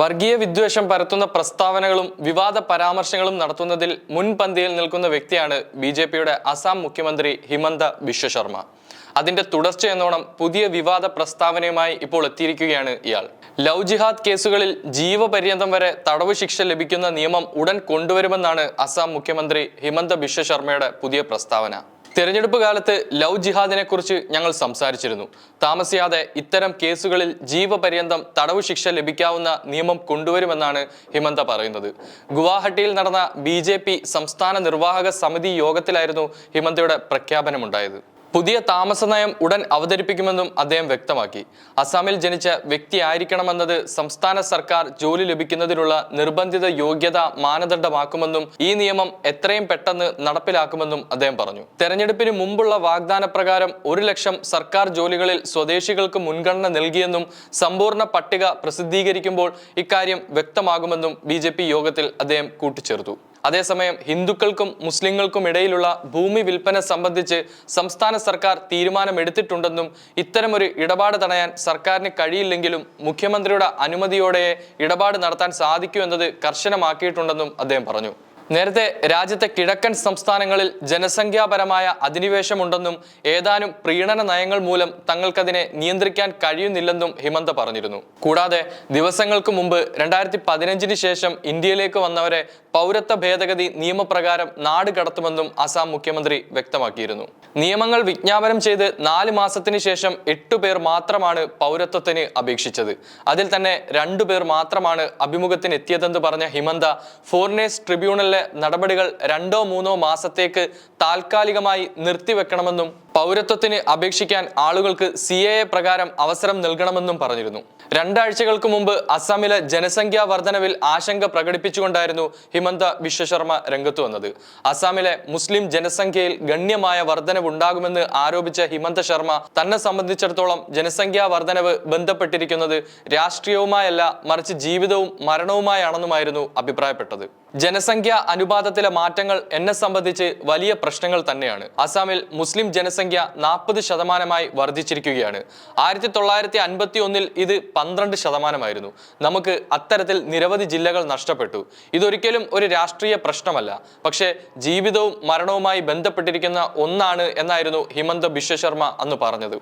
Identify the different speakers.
Speaker 1: വർഗീയ വിദ്വേഷം പരത്തുന്ന പ്രസ്താവനകളും വിവാദ പരാമർശങ്ങളും നടത്തുന്നതിൽ മുൻപന്തിയിൽ നിൽക്കുന്ന വ്യക്തിയാണ് ബി ജെ പിയുടെ അസാം മുഖ്യമന്ത്രി ഹിമന്ത ബിശ്വ ശർമ്മ. അതിന്റെ തുടർച്ചയെന്നോണം പുതിയ വിവാദ പ്രസ്താവനയുമായി ഇപ്പോൾ എത്തിയിരിക്കുകയാണ് ഇയാൾ. ലവ് ജിഹാദ് കേസുകളിൽ ജീവപര്യന്തം വരെ തടവ് ശിക്ഷ ലഭിക്കുന്ന നിയമം ഉടൻ കൊണ്ടുവരുമെന്നാണ് അസാം മുഖ്യമന്ത്രി ഹിമന്ത ബിശ്വശർമ്മയുടെ പുതിയ പ്രസ്താവന. തെരഞ്ഞെടുപ്പ് കാലത്ത് ലവ് ജിഹാദിനെ കുറിച്ച് ഞങ്ങൾ സംസാരിച്ചിരുന്നു. താമസിയാതെ ഇത്തരം കേസുകളിൽ ജീവപര്യന്തം തടവ് ശിക്ഷ ലഭിക്കാവുന്ന നിയമം കൊണ്ടുവരുമെന്നാണ് ഹിമന്ത പറയുന്നത്. ഗുവാഹട്ടിയിൽ നടന്ന ബി സംസ്ഥാന നിർവാഹക സമിതി യോഗത്തിലായിരുന്നു ഹിമന്തയുടെ പ്രഖ്യാപനമുണ്ടായത്. പുതിയ താമസ നയം ഉടൻ അവതരിപ്പിക്കുമെന്നും അദ്ദേഹം വ്യക്തമാക്കി. അസാമിൽ ജനിച്ച വ്യക്തിയായിരിക്കണമെന്നത് സംസ്ഥാന സർക്കാർ ജോലി ലഭിക്കുന്നതിനുള്ള നിർബന്ധിത യോഗ്യത മാനദണ്ഡമാക്കുമെന്നും ഈ നിയമം എത്രയും പെട്ടെന്ന് നടപ്പിലാക്കുമെന്നും അദ്ദേഹം പറഞ്ഞു. തെരഞ്ഞെടുപ്പിന് മുമ്പുള്ള വാഗ്ദാന പ്രകാരം ഒരു ലക്ഷം സർക്കാർ ജോലികളിൽ സ്വദേശികൾക്ക് മുൻഗണന നൽകിയെന്നും സമ്പൂർണ പട്ടിക പ്രസിദ്ധീകരിക്കുമ്പോൾ ഇക്കാര്യം വ്യക്തമാകുമെന്നും ബി യോഗത്തിൽ അദ്ദേഹം കൂട്ടിച്ചേർത്തു. അതേസമയം ഹിന്ദുക്കൾക്കും മുസ്ലിങ്ങൾക്കും ഇടയിലുള്ള ഭൂമി വിൽപ്പന സംബന്ധിച്ച് സംസ്ഥാന സർക്കാർ തീരുമാനമെടുത്തിട്ടുണ്ടെന്നും ഇത്തരമൊരു ഇടപാട് തടയാൻ സർക്കാരിന് കഴിയില്ലെങ്കിലും മുഖ്യമന്ത്രിയുടെ അനുമതിയോടെ ഇടപാട് നടത്താൻ സാധിക്കൂ എന്നത് കർശനമാക്കിയിട്ടുണ്ടെന്നും അദ്ദേഹം പറഞ്ഞു. നേരത്തെ രാജ്യത്തെ കിഴക്കൻ സംസ്ഥാനങ്ങളിൽ ജനസംഖ്യാപരമായ അധിനിവേശമുണ്ടെന്നും ഏതാനും പ്രീണന നയങ്ങൾ മൂലം തങ്ങൾക്കതിനെ നിയന്ത്രിക്കാൻ കഴിയുന്നില്ലെന്നും ഹിമന്ത പറഞ്ഞിരുന്നു. കൂടാതെ ദിവസങ്ങൾക്ക് മുമ്പ് രണ്ടായിരത്തി പതിനഞ്ചിന് ശേഷം ഇന്ത്യയിലേക്ക് വന്നവരെ പൗരത്വ ഭേദഗതി നിയമപ്രകാരം നാട് കടത്തുമെന്നും അസാം മുഖ്യമന്ത്രി വ്യക്തമാക്കിയിരുന്നു. നിയമങ്ങൾ വിജ്ഞാപനം ചെയ്ത് നാല് മാസത്തിന് ശേഷം എട്ടു പേർ മാത്രമാണ് പൗരത്വത്തിന് അപേക്ഷിച്ചത്. അതിൽ തന്നെ രണ്ടു പേർ മാത്രമാണ് അഭിമുഖത്തിന് എത്തിയതെന്ന് പറഞ്ഞ ഹിമന്ത ഫോറിനേഴ്സ് ട്രിബ്യൂണലിലെ നടപടികൾ രണ്ടോ മൂന്നോ മാസത്തേക്ക് താൽക്കാലികമായി നിർത്തിവെക്കണമെന്നും പൗരത്വത്തിന് അപേക്ഷിക്കാൻ ആളുകൾക്ക് സി എ പ്രകാരം അവസരം നൽകണമെന്നും പറഞ്ഞിരുന്നു. രണ്ടാഴ്ചകൾക്ക് മുമ്പ് അസാമിലെ ജനസംഖ്യാ വർധനവിൽ ആശങ്ക പ്രകടിപ്പിച്ചുകൊണ്ടായിരുന്നു ഹിമന്ത വിശ്വശർമ്മ രംഗത്ത് വന്നത്. അസാമിലെ മുസ്ലിം ജനസംഖ്യയിൽ ഗണ്യമായ വർധനവുണ്ടാകുമെന്ന് ആരോപിച്ച ഹിമന്ത ശർമ്മ തന്നെ സംബന്ധിച്ചിടത്തോളം ജനസംഖ്യാ വർധനവ് ബന്ധപ്പെട്ടിരിക്കുന്നത് രാഷ്ട്രീയവുമായല്ല മറിച്ച് ജീവിതവും മരണവുമായാണെന്നുമായിരുന്നു അഭിപ്രായപ്പെട്ടത്. ജനസംഖ്യ അനുപാതത്തിലെ മാറ്റങ്ങൾ എന്നെ സംബന്ധിച്ച് വലിയ പ്രശ്നങ്ങൾ തന്നെയാണ്. അസാമിൽ മുസ്ലിം ജനസംഖ്യ നാൽപ്പത് ശതമാനമായി വർദ്ധിച്ചിരിക്കുകയാണ്. ആയിരത്തി തൊള്ളായിരത്തി അൻപത്തി ഒന്നിൽ ഇത് പന്ത്രണ്ട് ശതമാനമായിരുന്നു. നമുക്ക് അത്തരത്തിൽ നിരവധി ജില്ലകൾ നഷ്ടപ്പെട്ടു. ഇതൊരിക്കലും ഒരു രാഷ്ട്രീയ പ്രശ്നമല്ല. പക്ഷേ ജീവിതവും മരണവുമായി ബന്ധപ്പെട്ടിരിക്കുന്ന ഒന്നാണ് എന്നായിരുന്നു ഹിമന്ത ബിശ്വശർമ്മ അന്ന് പറഞ്ഞത്.